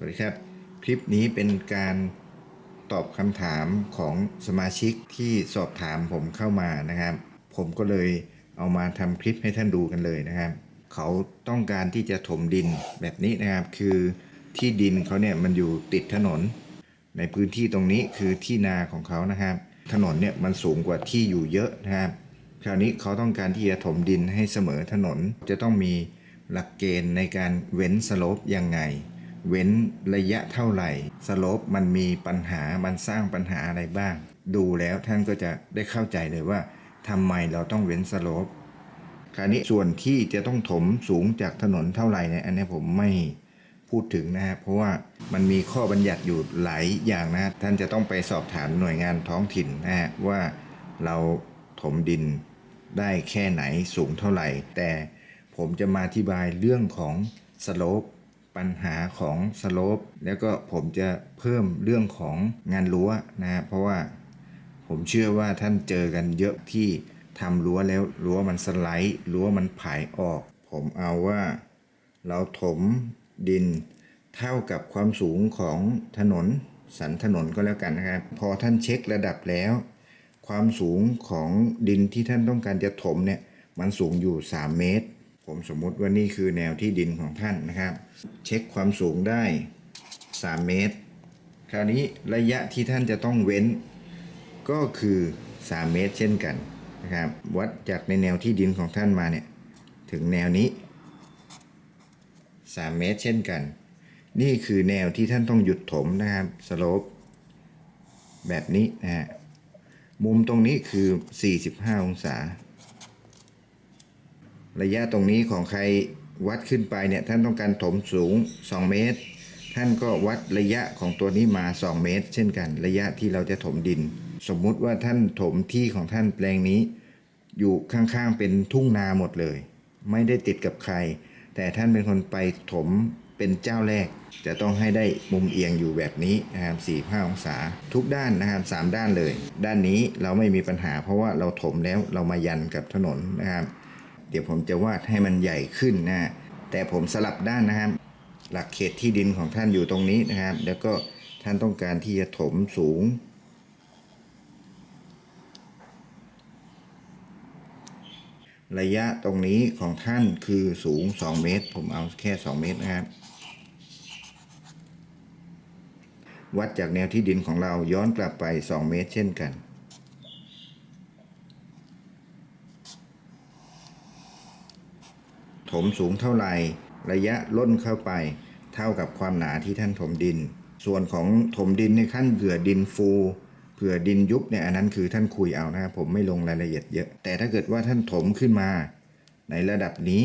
สวัสดีครับ คลิปนี้เป็นการตอบคำถามของสมาชิกที่สอบถามผมเข้ามานะครับ ผมก็เลยเอามาทำคลิปให้ท่านดูกันเลยนะครับ เขาต้องการที่จะถมดินแบบนี้นะครับ คือที่ดินเขาเนี่ยมันอยู่ติดถนน ในพื้นที่ตรงนี้คือที่นาของเขานะครับ ถนนเนี่ยมันสูงกว่าที่อยู่เยอะนะครับ คราวนี้เขาต้องการที่จะถมดินให้เสมอถนนจะต้องมีหลักเกณฑ์ในการเว้นสโลปยังไง เว้นระยะเท่าไหร่สลปมันมีปัญหามันสร้างปัญหาอะไรบ้าง ดูแล้วท่านก็จะได้เข้าใจเลยว่าทำไมเราต้องเว้นสลปคราวนี้ส่วนที่จะต้องถมสูงจากถนนเท่าไหร่เนี่ยอันนี้ผมไม่พูดถึงนะฮะเพราะว่ามันมีข้อบัญญัติอยู่หลายอย่างนะฮะท่านจะต้องไปสอบถามหน่วยงานท้องถิ่นนะฮะว่าเราถมดินได้แค่ไหนสูงเท่าไหร่ แต่ผมจะมาอธิบายเรื่องของสโลป ปัญหาของสโลปแล้วก็ผมจะเพิ่มเรื่องของงานรั้วนะฮะเพราะว่าผมเชื่อว่าท่านเจอกันเยอะที่ทำรั้วแล้วรั้วมันสไลด์รั้วมันผายออก ผมเอาว่าเราถมดินเท่ากับความสูงของถนนสันถนนก็แล้วกันนะครับ พอท่านเช็คระดับแล้ว ความสูงของดินที่ท่านต้องการจะถมเนี่ยมันสูงอยู่ 3 เมตร ผมสมมุติว่านี่คือแนวที่ดินของท่านนะครับ เช็คความสูงได้ 3 เมตร คราวนี้ระยะที่ท่านจะต้องเว้นก็คือ 3 เมตรเช่นกันนะครับวัดจากในแนวที่ดินของท่านมาเนี่ยถึงแนวนี้ 3 เมตรเช่นกัน นี่คือแนวที่ท่านต้องหยุดถมนะครับสโลปแบบนี้นะฮะมุมตรงนี้คือ 45 องศา ระยะตรงนี้ของใครวัดขึ้นไปเนี่ยท่านต้องการถมสูง 2 เมตร ท่านก็วัดระยะของตัวนี้มา 2 เมตร เช่นกัน ระยะที่เราจะถมดิน สมมุติว่าท่านถมที่ของท่านแปลงนี้ อยู่ข้างๆเป็นทุ่งนาหมดเลย ไม่ได้ติดกับใคร แต่ท่านเป็นคนไปถมเป็นเจ้าแรก จะต้องให้ได้มุมเอียงอยู่แบบนี้นะครับสี่ห้าองศา ทุกด้านนะครับสามด้านเลย ด้านนี้เราไม่มีปัญหา เพราะว่าเราถมแล้วเรามายันกับถนนนะครับ เดี๋ยวผมจะวาดให้มันใหญ่ขึ้นนะแต่ผมสลับด้านนะครับ หลักเขตที่ดินของท่านอยู่ตรงนี้นะครับ แล้วก็ท่านต้องการที่จะถมสูง ระยะตรงนี้ของท่านคือสูง 2 เมตร ผมเอาแค่ 2 เมตรนะครับ วัดจากแนวที่ดินของเราย้อนกลับไป 2 เมตร เช่นกัน ถมสูงเท่าไหร่ระยะล้นเข้าไป เท่ากับความหนาที่ท่านถมดิน ส่วนของถมดินในขั้นเผื่อดินฟูเผื่อดินยุบเนี่ยอันนั้นคือท่านคุยเอานะครับผมไม่ลงรายละเอียดเยอะ แต่ถ้าเกิดว่าท่านถมขึ้นมา ในระดับนี้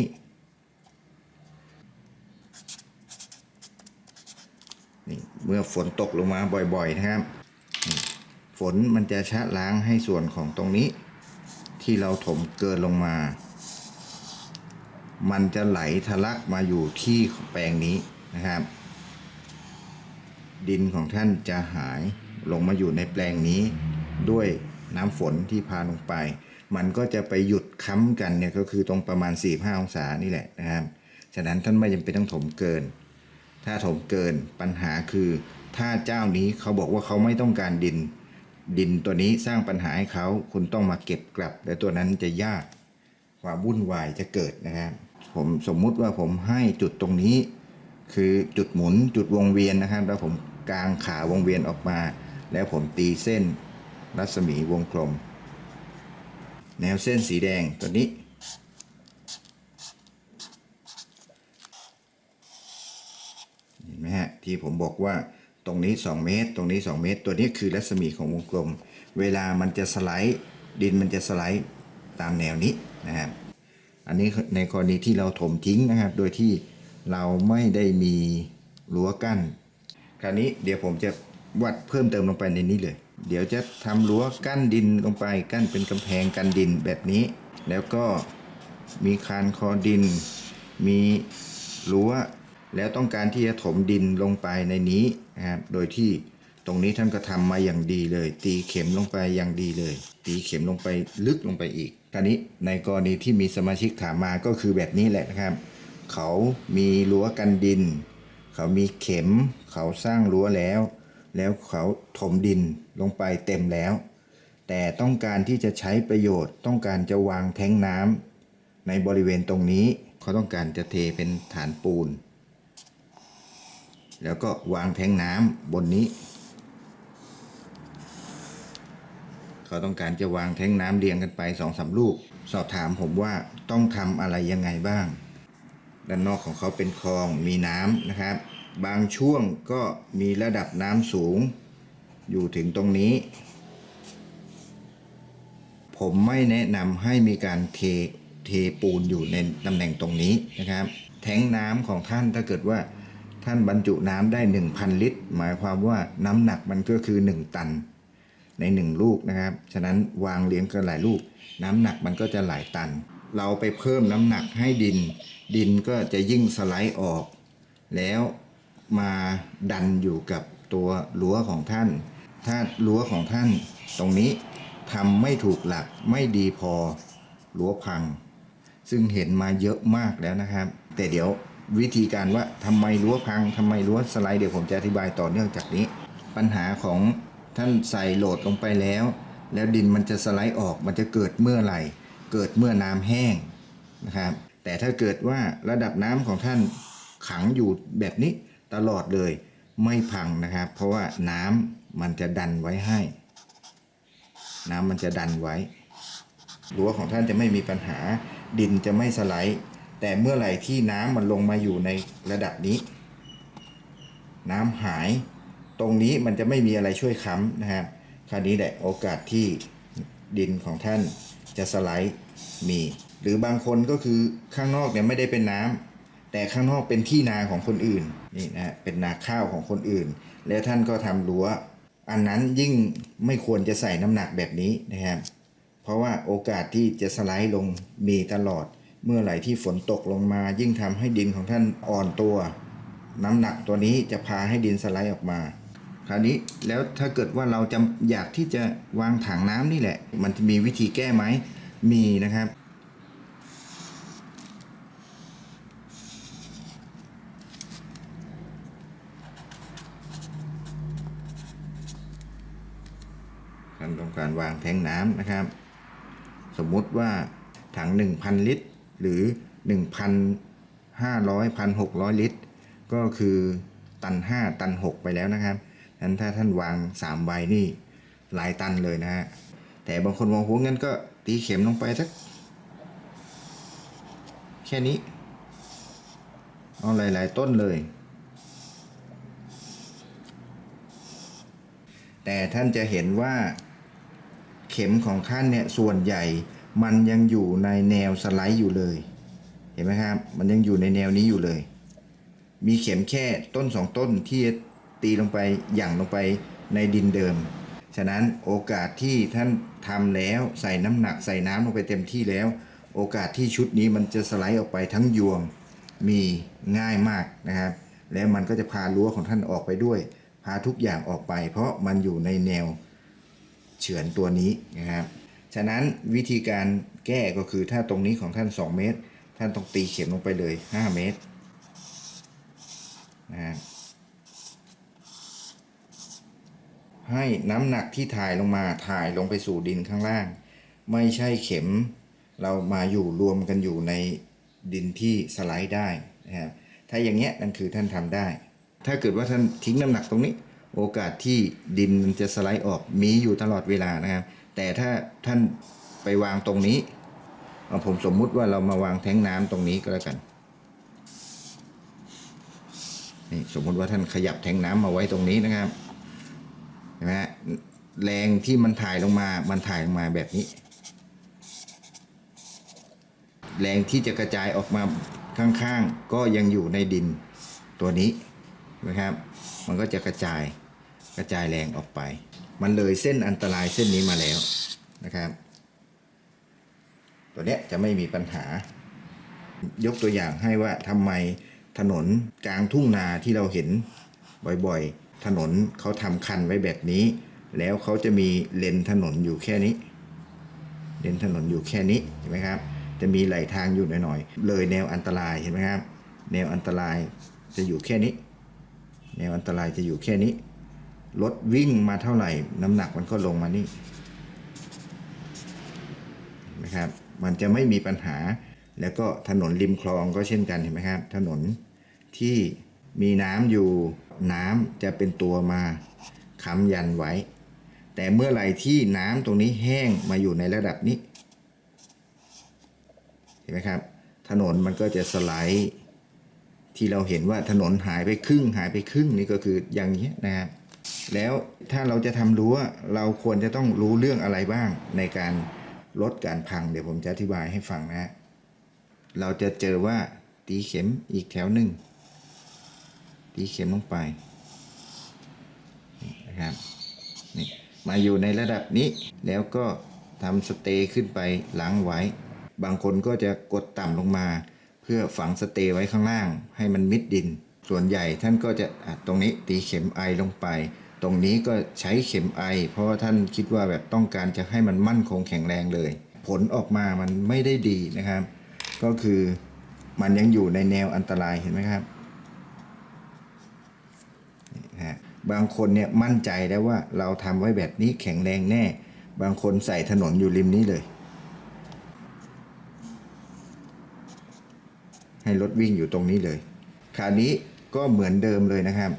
นี่เมื่อฝนตกลงมาบ่อยๆนะครับ ฝนมันจะชะล้างให้ส่วนของตรงนี้ ที่เราถมเกินลงมา มันจะไหลทะลักมาอยู่ที่แปลงนี้นะครับ ดินของท่านจะหายลงมาอยู่ในแปลงนี้ ด้วยน้ำฝนที่พาลงไป มันก็จะไปหยุดค้ำกันเนี่ยก็คือตรงประมาณ 4-5 องศานี่แหละนะครับฉะนั้นท่านไม่จำเป็นต้องถมเกิน ถ้าถมเกินปัญหาคือ ถ้าเจ้านี้เขาบอกว่าเขาไม่ต้องการดิน ดินตัวนี้สร้างปัญหาให้เขาคุณต้องมาเก็บกลับ และตัวนั้นจะยากความวุ่นวายจะเกิดนะครับ ผมสมมุติว่าผมให้จุดตรงนี้ คือจุดหมุนจุดวงเวียนนะครับ แล้วผมกางขาวงเวียนออกมา แล้วผมตีเส้นรัศมีวงกลม แนวเส้นสีแดงตัวนี้ เห็นไหมฮะ ที่ผมบอกว่าตรงนี้ 2 เมตร ตรงนี้ 2 เมตร ตัวนี้คือรัศมีของวงกลม เวลามันจะสไลด์ดินมันจะสไลด์ตามแนวนี้นะครับ อันนี้ในกรณีที่เราถมทิ้งนะครับ โดยที่เราไม่ได้มีรั้วกั้น คราวนี้เดี๋ยวผมจะวัดเพิ่มเติมลงไปในนี้เลย เดี๋ยวจะทำรั้วกั้นดินลงไปกั้นเป็นกำแพงกันดินแบบนี้ แล้วก็มีคานคอดิน มีรั้ว แล้วต้องการที่จะถมดินลงไปในนี้นะครับ โดยที่ตรงนี้ท่านก็ทำมาอย่างดีเลย ตีเข็มลงไปอย่างดีเลย ตีเข็มลงไปลึกลงไปอีก คราวนี้ในกรณีที่มีสมาชิกถามมาก็คือแบบนี้แหละนะครับ เขามีรั้วกันดิน เขามีเข็ม เขาสร้างรั้วแล้ว แล้วเขาถมดินลงไปเต็มแล้ว แต่ต้องการที่จะใช้ประโยชน์ ต้องการจะวางแท้งน้ำในบริเวณตรงนี้ เขาต้องการจะเทเป็นฐานปูน แล้วก็วางแท้งน้ำบนนี้ เขาต้องการจะวางแท้งน้ำเรียงกันไปสองสามลูก สอบถามผมว่าต้องทำอะไรยังไงบ้าง ด้านนอกของเขาเป็นคลองมีน้ำนะครับ บางช่วงก็มีระดับน้ำสูง อยู่ถึงตรงนี้ ผมไม่แนะนำให้มีการเทเทปูนอยู่ในตำแหน่งตรงนี้นะครับ แท้งน้ำของท่านถ้าเกิดว่าท่านบรรจุน้ำได้ 1,000 ลิตร หมายความว่าน้ำหนักมันก็คือ 1 ตัน ในหนึ่งลูกนะครับ ฉะนั้นวางเลี้ยงกันหลายลูก น้ำหนักมันก็จะหลายตัน เราไปเพิ่มน้ำหนักให้ดิน ดินก็จะยิ่งสไลด์ออก แล้วมาดันอยู่กับตัวรั้วของท่าน ถ้ารั้วของท่านตรงนี้ทำไม่ถูกหลักไม่ดีพอรั้วพัง ซึ่งเห็นมาเยอะมากแล้วนะครับ แต่เดี๋ยววิธีการว่าทำไมรั้วพังทำไมรั้วสไลด์เดี๋ยวผมจะอธิบายต่อเนื่องจากนี้ ปัญหาของ ท่านใส่โหลดลงไปแล้ว แล้วดินมันจะสไลด์ออกมันจะเกิดเมื่อไหร่ เกิดเมื่อน้ำแห้งนะครับ แต่ถ้าเกิดว่าระดับน้ำของท่านขังอยู่แบบนี้ตลอดเลยไม่พังนะครับ เพราะว่าน้ำมันจะดันไว้ให้ น้ำมันจะดันไว้รั้วของท่านจะไม่มีปัญหาดินจะไม่สไลด์แต่เมื่อไหร่ที่น้ำมันลงมาอยู่ในระดับนี้ น้ำหาย ตรงนี้มันจะไม่มีอะไรช่วยค้ำนะครับคราวนี้แหละโอกาสที่ดินของท่านจะสไลด์มี หรือบางคนก็คือข้างนอกเนี่ยไม่ได้เป็นน้ำแต่ข้างนอกเป็นที่นาของคนอื่นนี่นะฮะเป็นนาข้าวของคนอื่น แล้วท่านก็ทำรั้ว อันนั้นยิ่งไม่ควรจะใส่น้ำหนักแบบนี้นะครับเพราะว่าโอกาสที่จะสไลด์ลงมีตลอด เมื่อไหร่ที่ฝนตกลงมา ยิ่งทำให้ดินของท่านอ่อนตัว น้ำหนักตัวนี้จะพาให้ดินสไลด์ออกมา คราวนี้แล้วถ้าเกิดว่าเราจะอยากที่จะวางถังน้ำนี่แหละ มันจะมีวิธีแก้ไหมมีนะครับท่านต้องการวางแทงน้ำนะครับ สมมติว่าถัง 1,000 ลิตร หรือ 1,500 1,600 ลิตร ก็คือตัน 5 ตัน 6 ไปแล้วนะครับ นั้นถ้าท่านวาง3ใบนี่หลายตันเลยนะฮะ แต่บางคนมองหัวงั้นก็ตีเข็มลงไปสักแค่นี้ เอาหลาย ๆ ต้นเลย แต่ท่านจะเห็นว่า เข็มของท่านเนี่ยส่วนใหญ่มันยังอยู่ในแนวสไลด์อยู่เลย เห็นไหมครับ มันยังอยู่ในแนวนี้อยู่เลย มีเข็มแค่ต้นสองต้นที่ ตีลงไปหย่างลงไปในดินเดิม ฉะนั้นโอกาสที่ท่านทำแล้วใส่น้ำหนักใส่น้ำลงไปเต็มที่แล้ว โอกาสที่ชุดนี้มันจะสไลด์ออกไปทั้งยวงมีง่ายมากนะครับ แล้วมันก็จะพารั้วของท่านออกไปด้วย พาทุกอย่างออกไป เพราะมันอยู่ในแนวเฉือนตัวนี้นะครับฉะนั้นวิธีการแก้ก็คือถ้าตรงนี้ของท่าน 2 เมตร ท่านต้องตีเข็มลงไปเลย 5 เมตรนะครับ ให้น้ำหนักที่ถ่ายลงมาถ่ายลงไปสู่ดินข้างล่าง ไม่ใช่เข็ม เรามาอยู่รวมกันอยู่ในดินที่สไลด์ได้นะครับถ้าอย่างเงี้ยนั่นคือท่านทำได้ ถ้าเกิดว่าท่านทิ้งน้ำหนักตรงนี้ โอกาสที่ดินมันจะสไลด์ออกมีอยู่ตลอดเวลานะครับแต่ถ้าท่านไปวางตรงนี้ผมสมมุติว่าเรามาวางแท้งน้ำตรงนี้ก็แล้วกันนี่สมมุติว่าท่านขยับแท้งน้ำมาไว้ตรงนี้นะครับ ห็นไหมแรงที่มันถ่ายลงมามันถ่ายลงมาแบบนี้ แรงที่จะกระจายออกมาข้างๆ ก็ยังอยู่ในดินตัวนี้นะครับ มันก็จะกระจายกระจายแรงออกไป มันเลยเส้นอันตรายเส้นนี้มาแล้วนะครับ ตัวเนี้ยจะไม่มีปัญหา ยกตัวอย่างให้ว่าทำไมถนนกลางทุ่งนาที่เราเห็นบ่อยๆ ถนนเขาทำคันไว้แบบนี้ แล้วเขาจะมีเลนถนนอยู่แค่นี้ เลนถนนอยู่แค่นี้เห็นไหมครับ จะมีไหลทางอยู่หน่อยๆเลยแนวอันตรายเห็นไหมครับ แนวอันตรายจะอยู่แค่นี้ แนวอันตรายจะอยู่แค่นี้รถวิ่งมาเท่าไหร่ น้ำหนักมันก็ลงมานี่นะครับ มันจะไม่มีปัญหา แล้วก็ถนนริมคลองก็เช่นกันเห็นไหมครับ ถนนที่มีน้ำอยู่ น้ำจะเป็นตัวมาค้ำยันไว้ แต่เมื่อไหร่ที่น้ำตรงนี้แห้งมาอยู่ในระดับนี้ เห็นไหมครับ ถนนมันก็จะสไลด์ที่เราเห็นว่าถนนหายไปครึ่งหายไปครึ่งนี่ก็คืออย่างนี้นะครับแล้วถ้าเราจะทำรั้วเราควรจะต้องรู้เรื่องอะไรบ้างในการลดการพัง เดี๋ยวผมจะอธิบายให้ฟังนะ เราจะเจอว่าตีเข็มอีกแถวหนึ่ง ตีเข็มลงไปนะครับนี่มาอยู่ในระดับนี้แล้วก็ทำสเตย์ขึ้นไปหลังไว้ บางคนก็จะกดต่ำลงมา เพื่อฝังสเตย์ไว้ข้างล่าง ให้มันมิดดิน ส่วนใหญ่ท่านก็จะะตรงนี้ตีเข็มไอลงไป ตรงนี้ก็ใช้เข็มไอ เพราะว่าท่านคิดว่าแบบต้องการจะให้มันมั่นคงแข็งแรงเลย ผลออกมามันไม่ได้ดีนะครับ ก็คือมันยังอยู่ในแนวอันตรายเห็นไหมครับนี่นะฮะ บางคนเนี่ยมั่นใจแล้ว่าเราทำไว้แบบนี้แข็งแรงแน่ บางคนใส่ถนนอยู่ริมนี้เลย ให้รถวิ่งอยู่ตรงนี้เลย คราวนี้ก็เหมือนเดิมเลยนะครับ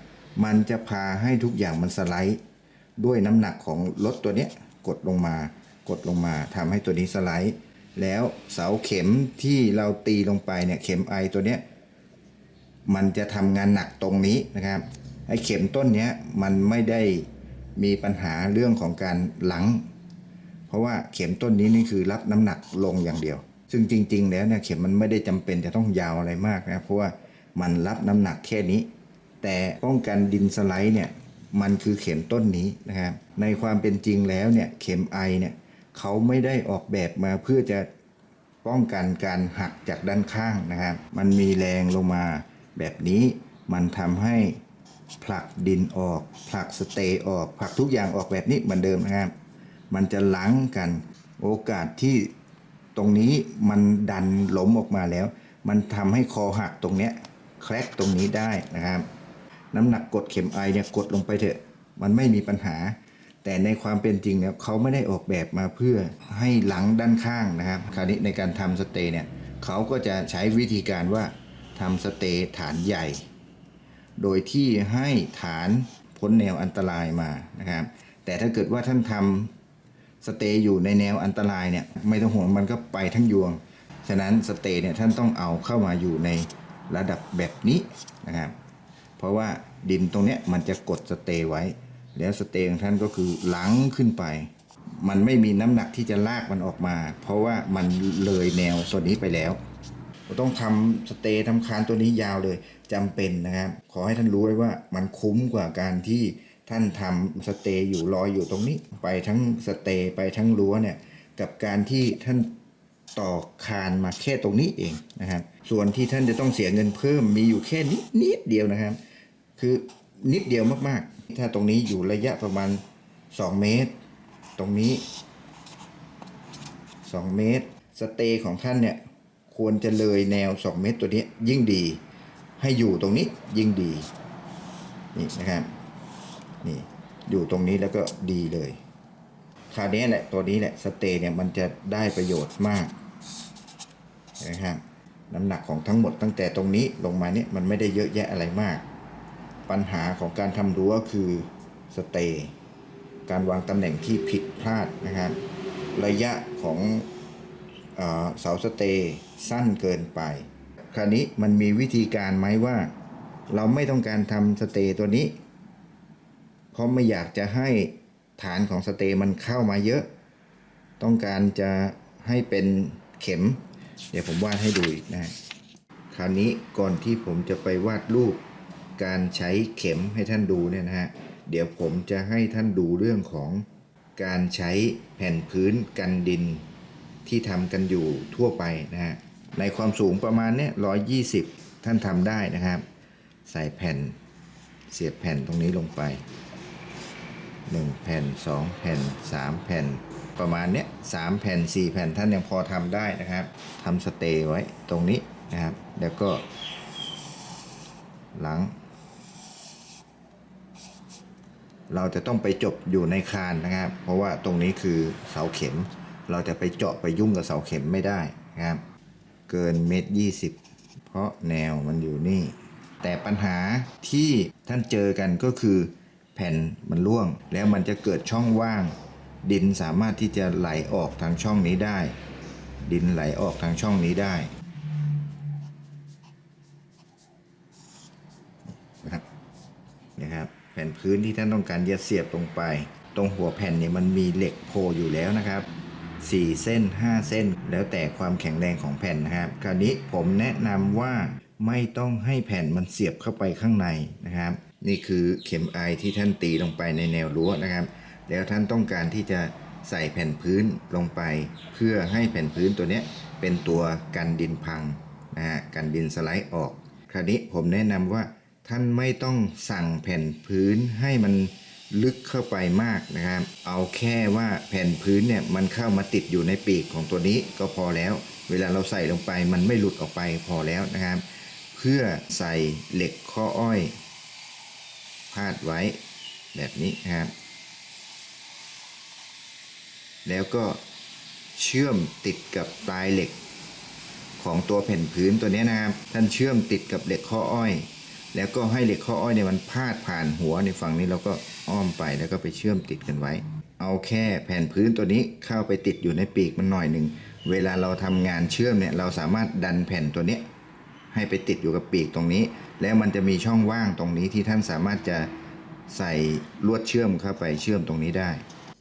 มันจะพาให้ทุกอย่างมันสไลด์ ด้วยน้ำหนักของรถตัวเนี้ยกดลงมากดลงมาทำให้ตัวนี้สไลด์ แล้วเสาเข็มที่เราตีลงไปเนี่ยเข็มไอตัวเนี้ยมันจะทำงานหนักตรงนี้นะครับ ไอ้เข็มต้นเนี้ยมันไม่ได้มีปัญหาเรื่องของการหลัง เพราะว่าเข็มต้นนี้นี่คือรับน้ำหนักลงอย่างเดียว ซึ่งจริง ๆ แล้วเนี่ยเข็มมันไม่ได้จำเป็นจะต้องยาวอะไรมากนะเพราะว่ามันรับน้ำหนักแค่นี้ แต่ป้องกันดินสไลด์เนี่ยมันคือเข็มต้นนี้นะครับในความเป็นจริงแล้วเนี่ยเข็มไอเนี่ยเขาไม่ได้ออกแบบมาเพื่อจะป้องกันการหักจากด้านข้างนะครับ มันมีแรงลงมาแบบนี้ มันทำให้ ผลักดินออก ผลักสเตย์ออก ผลักทุกอย่างออกแบบนี้เหมือนเดิมนะครับ มันจะล้างกันโอกาสที่ตรงนี้มันดันหล้มออกมาแล้ว มันทำให้คอหักตรงเนี้ยแครกตรงนี้ได้นะครับ น้ำหนักกดเข็มไอเนี่ยกดลงไปเถอะ มันไม่มีปัญหา แต่ในความเป็นจริงเนี่ยเขาไม่ได้ออกแบบมาเพื่อให้หลังด้านข้างนะครับ คราวนี้ในการทำสเตย์เนี่ยเขาก็จะใช้วิธีการว่าทำสเตย์ฐานใหญ่ โดยที่ให้ฐานพ้นแนวอันตรายมานะครับ แต่ถ้าเกิดว่าท่านทำสเตย์อยู่ในแนวอันตรายเนี่ยไม่ต้องห่วงมันก็ไปทั้งยวง ฉะนั้นสเตย์เนี่ยท่านต้องเอาเข้ามาอยู่ในระดับแบบนี้นะครับ เพราะว่าดินตรงเนี้ยมันจะกดสเตย์ไว้ แล้วสเตย์ของท่านก็คือหลังขึ้นไป มันไม่มีน้ำหนักที่จะลากมันออกมา เพราะว่ามันเลยแนวส่วนนี้ไปแล้วเราต้องทำสเตย์ทำคานตัวนี้ยาวเลย จำเป็นนะครับ ขอให้ท่านรู้ไว้ว่ามันคุ้มกว่าการที่ท่านทำสเตย์อยู่รอยอยู่ตรงนี้ ไปทั้งสเตย์ไปทั้งรั้วเนี่ยกับการที่ท่านต่อคานมาแค่ตรงนี้เองนะครับ ส่วนที่ท่านจะต้องเสียเงินเพิ่มมีอยู่แค่นิดนิดเดียวนะครับ คือนิดเดียวมากๆ ถ้าตรงนี้อยู่ระยะประมาณ 2 เมตร ตรงนี้ 2 เมตร สเตย์ของท่านเนี่ยควรจะเลยแนว 2 เมตรตัวนี้ยิ่งดี ให้อยู่ตรงนี้ยิ่งดีนี่นะครับนี่อยู่ตรงนี้แล้วก็ดีเลยคราวนี้แหละตัวนี้แหละสเตย์เนี่ยมันจะได้ประโยชน์มากนะครับน้ำหนักของทั้งหมดตั้งแต่ตรงนี้ลงมาเนี่ยมันไม่ได้เยอะแยะอะไรมาก ปัญหาของการทำรั้วคือสเตย์การวางตำแหน่งที่ผิดพลาดนะครับ ระยะของเออเสาสเตย์สั้นเกินไป คราวนี้มันมีวิธีการไหมว่า เราไม่ต้องการทำสเตย์ตัวนี้ เพราะไม่อยากจะให้ฐานของสเตย์มันเข้ามาเยอะ ต้องการจะให้เป็นเข็ม เดี๋ยวผมวาดให้ดูอีกนะคราวนี้ก่อนที่ผมจะไปวาดรูปการใช้เข็มให้ท่านดูเนี่ยนะฮะ เดี๋ยวผมจะให้ท่านดูเรื่องของการใช้แผ่นพื้นกันดินที่ทำกันอยู่ทั่วไปนะฮะ ในความสูงประมาณเนี้ยร้อยยี่สิบท่านทำได้นะครับ ใส่แผ่นเสียบแผ่นตรงนี้ลงไปหนึ่งแผ่นสองแผ่นสามแผ่น ประมาณเนี้ยสามแผ่นสี่แผ่นท่านยังพอทำได้นะครับทำสเตย์ไว้ตรงนี้นะครับ แล้วก็หลัง เราจะต้องไปจบอยู่ในคานนะครับ เพราะว่าตรงนี้คือเสาเข็ม เราจะไปเจาะไปยุ่งกับเสาเข็มไม่ได้นะครับ เกินเมตรยี่สิบเพราะแนวมันอยู่นี่ แต่ปัญหาที่ท่านเจอกันก็คือ แผ่นมันร่วง แล้วมันจะเกิดช่องว่าง ดินสามารถที่จะไหลออกทางช่องนี้ได้ ดินไหลออกทางช่องนี้ได้นะครับนะครับแผ่นพื้นที่ท่านต้องการจะเสียบลงไป ตรงหัวแผ่นเนี่ยมันมีเหล็กโผล่อยู่แล้วนะครับ 4 เส้น 5 เส้น แล้วแต่ความแข็งแรงของแผ่นนะครับ คราวนี้ผมแนะนำว่าไม่ต้องให้แผ่นมันเสียบเข้าไปข้างในนะครับ นี่คือเข็มไอที่ท่านตีลงไปในแนวรั้วนะครับ แล้วท่านต้องการที่จะใส่แผ่นพื้นลงไป เพื่อให้แผ่นพื้นตัวเนี้ยเป็นตัวกันดินพังนะฮะกันดินสไลด์ออก คราวนี้ผมแนะนำว่าท่านไม่ต้องสั่งแผ่นพื้นให้มัน ลึกเข้าไปมากนะครับ เอาแค่ว่าแผ่นพื้นเนี่ยมันเข้ามาติดอยู่ในปีกของตัวนี้ก็พอแล้ว เวลาเราใส่ลงไปมันไม่หลุดออกไปพอแล้วนะครับ เพื่อใส่เหล็กข้ออ้อย พาดไว้แบบนี้นครับ แล้วก็เชื่อมติดกับปลายเหล็กของตัวแผ่นพื้นตัวนี้นะครับ ท่านเชื่อมติดกับเหล็กข้ออ้อย แล้วก็ให้เหล็กข้ออ้อยเนี่ยมันพาดผ่านหัวในฝั่งนี้เราก็อ้อมไปแล้วก็ไปเชื่อมติดกันไว้ เอาแค่แผ่นพื้นตัวนี้เข้าไปติดอยู่ในปีกมันหน่อยหนึ่งเวลาเราทำงานเชื่อมเนี่ยเราสามารถดันแผ่นตัวนี้ให้ไปติดอยู่กับปีกตรงนี้ แล้วมันจะมีช่องว่างตรงนี้ที่ท่านสามารถจะใส่ลวดเชื่อมเข้าไปเชื่อมตรงนี้ได้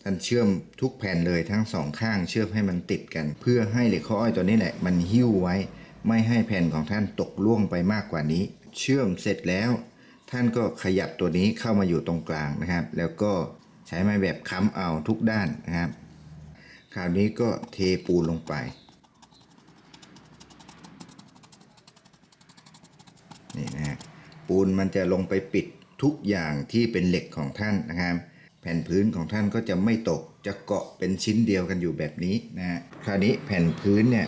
ท่านเชื่อมทุกแผ่นเลยทั้งสองข้างเชื่อมให้มันติดกัน เพื่อให้เหล็กข้ออ้อยตัวนี้แหละมันหิ้วไว้ ไม่ให้แผ่นของท่านตกล่วงไปมากกว่านี้ เชื่อมเสร็จแล้ว ท่านก็ขยับตัวนี้เข้ามาอยู่ตรงกลางนะครับ แล้วก็ใช้ไม้แบบค้ำเอาทุกด้านนะครับ คราวนี้ก็เทปูนลงไปนี่นะฮะปูนมันจะลงไปปิดทุกอย่างที่เป็นเหล็กของท่านนะครับ แผ่นพื้นของท่านก็จะไม่ตกจะเกาะเป็นชิ้นเดียวกันอยู่แบบนี้นะฮะคราวนี้แผ่นพื้นเนี่ย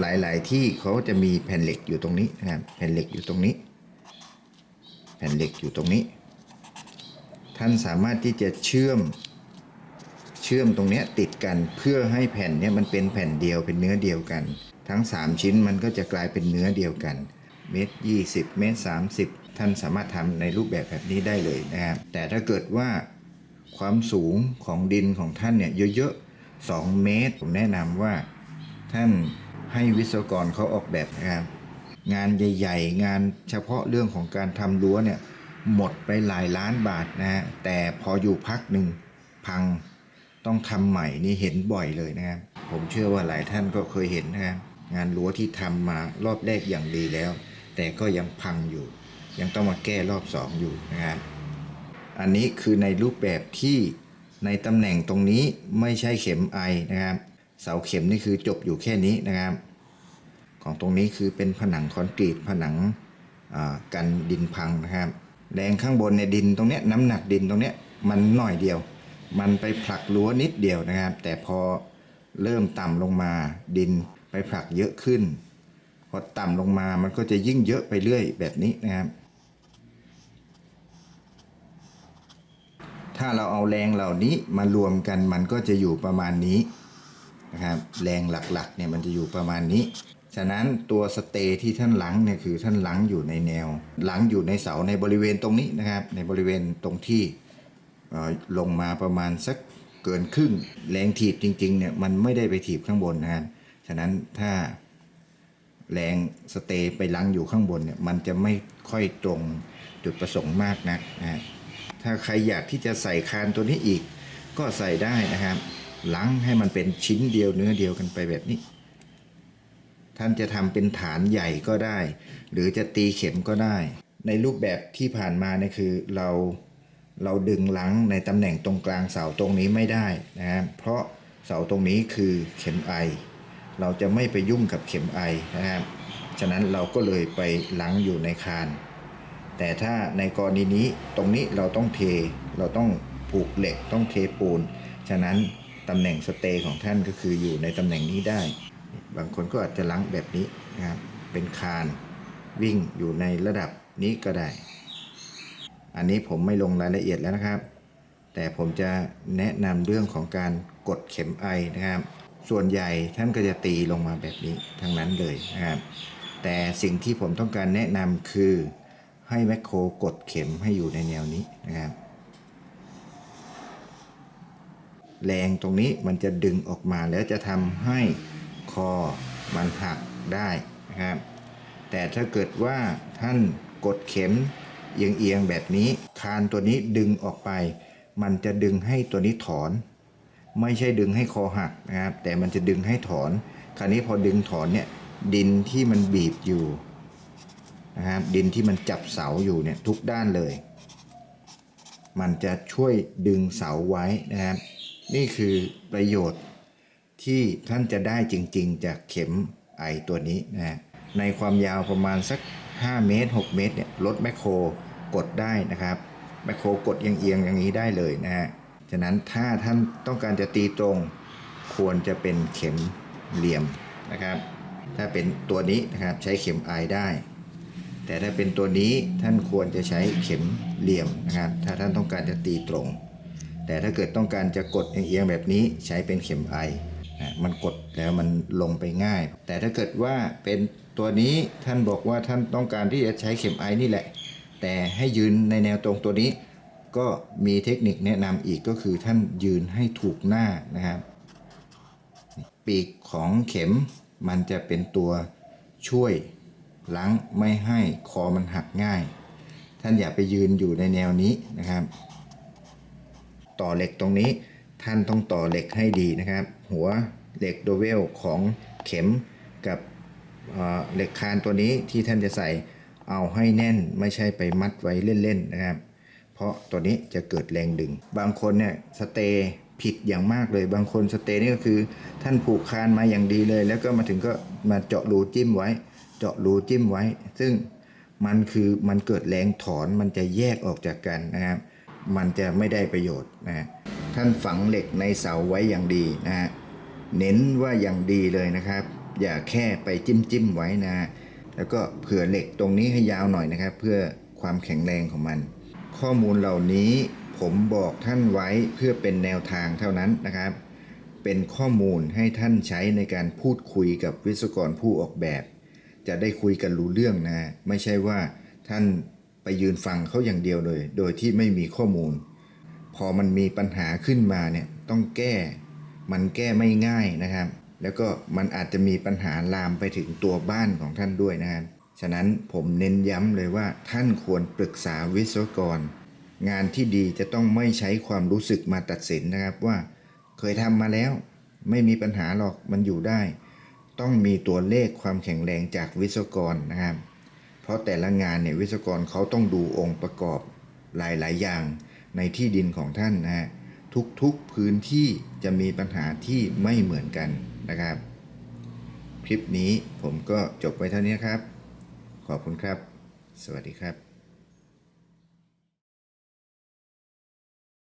หลาย ๆ ที่เขาจะมีแผ่นเหล็กอยู่ตรงนี้นะครับแผ่นเหล็กอยู่ตรงนี้ แผ่นเหล็กอยู่ตรงนี้ ท่านสามารถที่จะเชื่อมเชื่อมตรงเนี้ยติดกันเพื่อให้แผ่นเนี้ยมันเป็นแผ่นเดียวเป็นเนื้อเดียวกัน ทั้ง 3 ชิ้นมันก็จะกลายเป็นเนื้อเดียวกันเมตร20เมตร30ท่านสามารถทำในรูปแบบแบบนี้ได้เลยนะครับแต่ถ้าเกิดว่าความสูงของดินของท่านเนี่ยเยอะๆ2เมตร ผมแนะนำว่าท่าน ให้วิศวกรเขาออกแบบนะครับงานใหญ่ๆ งานเฉพาะเรื่องของการทำรั้วเนี่ยหมดไปหลายล้านบาทนะฮะแต่พออยู่พักหนึ่งพังต้องทำใหม่นี่เห็นบ่อยเลยนะครับผมเชื่อว่าหลายท่านก็เคยเห็นนะครับงานรั้วที่ทำมารอบแรกอย่างดีแล้ว แต่ก็ยังพังอยู่ ยังต้องมาแก้รอบสองอยู่นะครับอันนี้คือในรูปแบบที่ในตำแหน่งตรงนี้ไม่ใช่เข็มไอนะครับ เสาเข็มนี่คือจบอยู่แค่นี้นะครับ ของตรงนี้คือเป็นผนังคอนกรีตผนังกันดินพังนะครับแรงข้างบนในดินตรงเนี้ยน้ำหนักดินตรงเนี้ยมันหน่อยเดียว มันไปผลักรั้วนิดเดียวนะครับ แต่พอเริ่มต่ำลงมาดินไปผลักเยอะขึ้นพอต่ำลงมามันก็จะยิ่งเยอะไปเรื่อยแบบนี้นะครับ ถ้าเราเอาแรงเหล่านี้มารวมกันมันก็จะอยู่ประมาณนี้ นะครับแรงหลักๆเนี่ยมันจะอยู่ประมาณนี้ ฉะนั้นตัวสเตย์ที่ท่านหลังเนี่ยคือท่านหลังอยู่ในแนว หลังอยู่ในเสาในบริเวณตรงนี้นะครับ ในบริเวณตรงที่ลงมาประมาณสักเกินครึ่งแรงถีบจริงๆเนี่ยมันไม่ได้ไปถีบข้างบนนะครับฉะนั้นถ้าแรงสเตย์ไปลังอยู่ข้างบนเนี่ยมันจะไม่ค่อยตรงจุดประสงค์มากนักนะถ้าใครอยากที่จะใส่คานตัวนี้อีกก็ใส่ได้นะครับ ลังให้มันเป็นชิ้นเดียวเนื้อเดียวกันไปแบบนี้ ท่านจะทำเป็นฐานใหญ่ก็ได้ หรือจะตีเข็มก็ได้ ในรูปแบบที่ผ่านมาเนี่ยคือเราเราดึงลังในตำแหน่งตรงกลางเสาตรงนี้ไม่ได้นะครับเพราะเสาตรงนี้คือเข็มไอ เราจะไม่ไปยุ่งกับเข็มไอนะครับฉะนั้นเราก็เลยไปลังอยู่ในคาน แต่ถ้าในกรณีนี้ตรงนี้เราต้องเทเราต้องผูกเหล็กต้องเทปูน ฉะนั้น ตำแหน่งสเตย์ของท่านก็คืออยู่ในตำแหน่งนี้ได้ บางคนก็อาจจะลังแบบนี้นะครับเป็นคานวิ่งอยู่ในระดับนี้ก็ได้ออันนี้ผมไม่ลงรายละเอียดแล้วนะครับ แต่ผมจะแนะนำเรื่องของการกดเข็มไอนะครับ ส่วนใหญ่ท่านก็จะตีลงมาแบบนี้ทั้งนั้นเลยนะครับ แต่สิ่งที่ผมต้องการแนะนำคือให้แมคโครกดเข็มให้อยู่ในแนวนี้นะครับ แรงตรงนี้มันจะดึงออกมาแล้วจะทำให้คอมันหักได้นะครับ แต่ถ้าเกิดว่าท่านกดเข็มเอียงๆแบบนี้ คานตัวนี้ดึงออกไป มันจะดึงให้ตัวนี้ถอน ไม่ใช่ดึงให้คอหักนะครับ แต่มันจะดึงให้ถอน คราวนี้พอดึงถอนเนี่ยดินที่มันบีบอยู่นะครับดินที่มันจับเสาอยู่เนี่ยทุกด้านเลย มันจะช่วยดึงเสาไว้นะครับ นี่คือประโยชน์ที่ท่านจะได้จริง ๆ จากเข็มไอตัวนี้นะฮะในความยาวประมาณสัก 5 เมตร 6 เมตรเนี่ยรถแมคโครกดได้นะครับแมคโครกดเอียงๆอย่างนี้ได้เลยนะฮะฉะนั้นถ้าท่านต้องการจะตีตรง ควรจะเป็นเข็มเหลี่ยมนะครับ ถ้าเป็นตัวนี้นะครับใช้เข็มไอได้ แต่ถ้าเป็นตัวนี้ท่านควรจะใช้เข็มเหลี่ยมนะครับถ้าท่านต้องการจะตีตรง แต่ถ้าเกิดต้องการจะกดเอียงๆแบบนี้ใช้เป็นเข็มไอนะมันกดแล้วมันลงไปง่าย แต่ถ้าเกิดว่าเป็นตัวนี้ท่านบอกว่าท่านต้องการที่จะใช้เข็มไอนี่แหละ แต่ให้ยืนในแนวตรงตัวนี้ ก็มีเทคนิคแนะนำอีกก็คือท่านยืนให้ถูกหน้านะครับ ปีกของเข็มมันจะเป็นตัวช่วยล้างไม่ให้คอมันหักง่าย ท่านอย่าไปยืนอยู่ในแนวนี้นะครับ ต่อเหล็กตรงนี้ ท่านต้องต่อเหล็กให้ดีนะครับ หัวเหล็กโดเวลของเข็มกับเเหล็กคานตัวนี้ที่ท่านจะใส่เอาให้แน่นไม่ใช่ไปมัดไว้เล่นๆนะครับ เพราะตัวนี้จะเกิดแรงดึง บางคนเนี่ยสเตย์ผิดอย่างมากเลย บางคนสเตย์นี่ก็คือ ท่านผูกคานมาอย่างดีเลย แล้วก็มาถึงก็มาเจาะรูจิ้มไว้ เจาะรูจิ้มไว้ ซึ่งมันคือมันเกิดแรงถอนมันจะแยกออกจากกันนะครับ มันจะไม่ได้ประโยชน์นะฮะท่านฝังเหล็กในเสาไว้อย่างดีนะฮะเน้นว่าอย่างดีเลยนะครับ อย่าแค่ไปจิ้มจิ้มไว้นะ แล้วก็เผื่อเหล็กตรงนี้ให้ยาวหน่อยนะครับ เพื่อความแข็งแรงของมัน ข้อมูลเหล่านี้ผมบอกท่านไว้เพื่อเป็นแนวทางเท่านั้นนะครับ เป็นข้อมูลให้ท่านใช้ในการพูดคุยกับวิศวกรผู้ออกแบบ จะได้คุยกันรู้เรื่องนะ ไม่ใช่ว่าท่าน ไปยืนฟังเขาอย่างเดียวเลย โดยที่ไม่มีข้อมูล พอมันมีปัญหาขึ้นมาเนี่ยต้องแก้ มันแก้ไม่ง่ายนะครับ แล้วก็มันอาจจะมีปัญหาลามไปถึงตัวบ้านของท่านด้วยนะครับ ฉะนั้นผมเน้นย้ำเลยว่าท่านควรปรึกษาวิศวกร งานที่ดีจะต้องไม่ใช้ความรู้สึกมาตัดสินนะครับว่า เคยทำมาแล้ว ไม่มีปัญหาหรอกมันอยู่ได้ ต้องมีตัวเลขความแข็งแรงจากวิศวกรนะครับ ราะแต่ละงานเนี่ยวิศวกรเขาต้องดูองค์ประกอบหลาย ๆ อย่างในที่ดินของท่านนะฮะทุกๆพื้นที่จะมีปัญหาที่ไม่เหมือนกันนะครับ คลิปนี้ผมก็จบไว้เท่านี้ครับ ขอบคุณครับ สวัสดีครับ